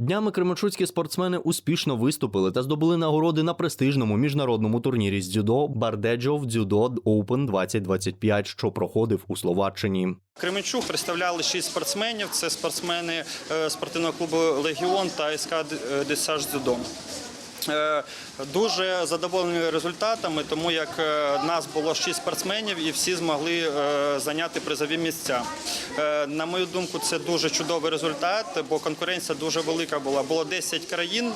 Днями кременчуцькі спортсмени успішно виступили та здобули нагороди на престижному міжнародному турнірі з дзюдо Бардеджов Дзюдо Open 2025, що проходив у Словаччині. Кременчук представляли шість спортсменів. Це спортсмени е, спортивного клубу Легіон та СК Десаж Дзюдо. Е, Дуже задоволені результатами, тому як е, нас було шість спортсменів і всі змогли е, зайняти призові місця. На мою думку, це дуже чудовий результат, бо конкуренція дуже велика була. Було 10 країн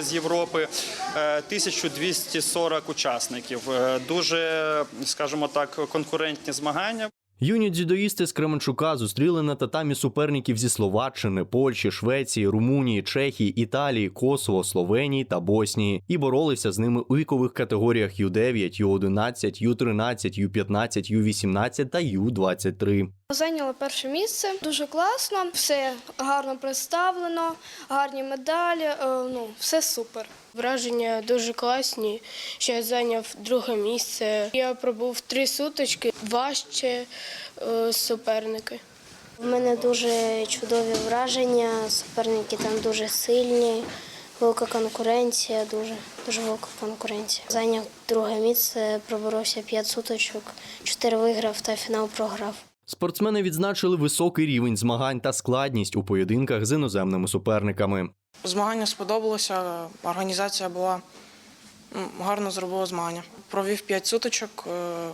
з Європи, е, 1240 учасників. Дуже, скажімо так, конкурентні змагання. Юні дзюдоїсти з Кременчука зустріли на татамі суперників зі Словаччини, Польщі, Швеції, Румунії, Чехії, Італії, Косово, Словенії та Боснії і боролися з ними у вікових категоріях Ю-9, Ю-11, Ю-13, Ю-15, Ю-18 та Ю-23. Зайняла перше місце. Дуже класно, все гарно представлено, гарні медалі. е, Ну, все супер. Враження дуже класні. Що я зайняв друге місце. Я пробув три суточки важче е, суперники. У мене дуже чудові враження. Суперники там дуже сильні, велика конкуренція, дуже дуже велика конкуренція. Зайняв друге місце, проборовся 5 суточок, 4 виграв та фінал програв. Спортсмени відзначили високий рівень змагань та складність у поєдинках з іноземними суперниками. Змагання сподобалося, організація була гарно зробила змагання. Провів 5 суточок, е,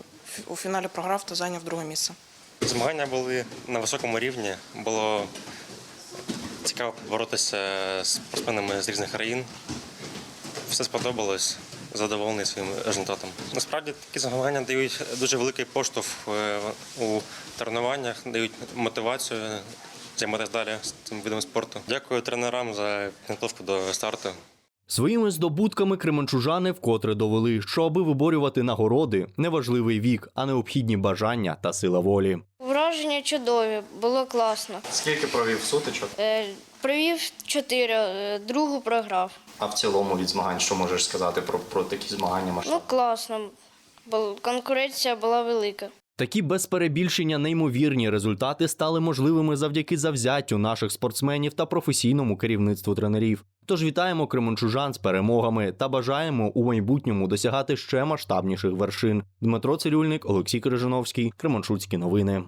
у фіналі програв та зайняв друге місце. Змагання були на високому рівні. Було цікаво боротися з спортсменами з різних країн. Все сподобалось, задоволений своїм результатом. Насправді такі змагання дають дуже великий поштовх е, у тренуваннях, дають мотивацію займатися далі з цим видом спорту. Дякую тренерам за підготовку до старту. Своїми здобутками кременчужани вкотре довели, що аби виборювати нагороди, неважливий вік, а необхідні бажання та сила волі. Враження чудові, було класно. Скільки провів сутичок? Е, провів чотири, е, другу програв. А в цілому від змагань, що можеш сказати про, про такі змагання Ну, класно. Бо конкуренція була велика. Такі без перебільшення неймовірні результати стали можливими завдяки завзяттю наших спортсменів та професійному керівництву тренерів. Тож вітаємо кременчужан з перемогами та бажаємо у майбутньому досягати ще масштабніших вершин. Дмитро Цирюльник, Олексій Крижановський, Кременчуцькі новини.